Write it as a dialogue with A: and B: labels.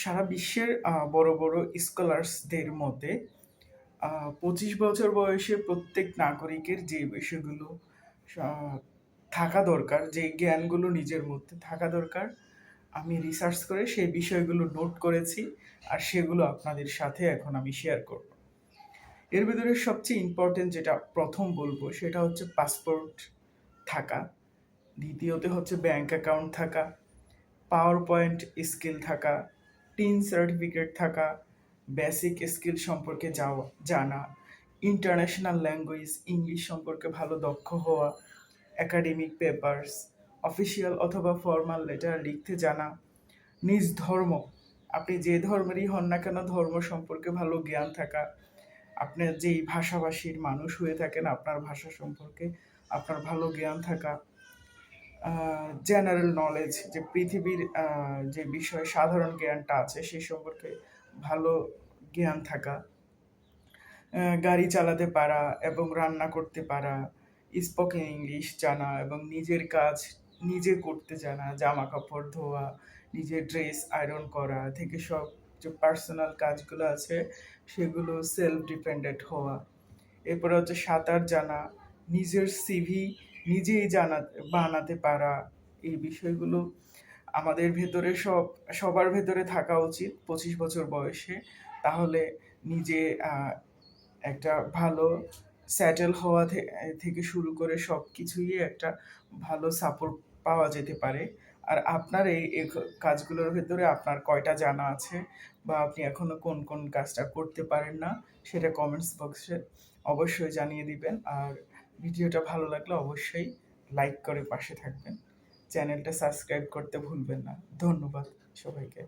A: সারা বিশ্বের বড় বড় স্কলার্সদের মতে পঁচিশ বছর বয়সে প্রত্যেক নাগরিকের যে বিষয়গুলো থাকা দরকার, যে জ্ঞানগুলো নিজের মধ্যে থাকা দরকার, আমি রিসার্চ করে সেই বিষয়গুলো নোট করেছি আর সেগুলো আপনাদের সাথে এখন আমি শেয়ার করব। এর ভিতরে সবচেয়ে ইম্পর্টেন্ট যেটা প্রথম বলব, সেটা হচ্ছে পাসপোর্ট থাকা, দ্বিতীয়তে হচ্ছে ব্যাংক অ্যাকাউন্ট থাকা পাওয়ার পয়েন্ট স্কিল থাকা টিন সার্টিফিকেট থাকা বেসিক স্কিল সম্পর্কে যাওয়া, জানা ইন্টারন্যাশনাল ল্যাঙ্গুয়েজ ইংলিশ সম্পর্কে ভালো দক্ষ হওয়া একাডেমিক পেপার্স অফিসিয়াল অথবা ফর্মাল লেটার লিখতে জানা, নিজ ধর্ম, আপনি যে ধর্মেরই হন না কেন ধর্ম সম্পর্কে ভালো জ্ঞান থাকা আপনার যেই ভাষাভাষীর মানুষ হয়ে থাকেন আপনার ভাষা সম্পর্কে আপনার ভালো জ্ঞান থাকা জেনারেল নলেজ যে পৃথিবীর যে বিষয়ে সাধারণ জ্ঞানটা আছে সেই সম্পর্কে ভালো জ্ঞান থাকা গাড়ি চালাতে পারা এবং রান্না করতে পারা স্পোকেন ইংলিশ জানা এবং নিজের কাজ নিজে করতে জানা জামা কাপড় ধোয়া, নিজের ড্রেস আয়রন করা থেকে সব যে পার্সোনাল কাজগুলো আছে সেগুলো সেলফ ডিপেন্ডেন্ট হওয়া, এরপরে হচ্ছে সাঁতার জানা, নিজের সিভি নিজেই জানা বানাতে পারা, এই বিষয়গুলো আমাদের ভেতরে সব, সবার ভেতরে থাকা উচিত পঁচিশ বছর বয়সে। তাহলে নিজে একটা ভালো স্যাটেল হওয়া থেকে শুরু করে সব কিছুই একটা ভালো সাপোর্ট পাওয়া যেতে পারে। আর আপনার এই কাজগুলোর ভেতরে আপনার কয়টা জানা আছে? বা আপনি এখনও কোন কোন কাজটা করতে পারেন না? সেটা কমেন্টস বক্সে অবশ্যই জানিয়ে দিবেন। আর ভিডিওটা ভালো লাগলে অবশ্যই লাইক করে পাশে থাকবেন। চ্যানেলটা সাবস্ক্রাইব করতে ভুলবেন না। ধন্যবাদ সবাইকে।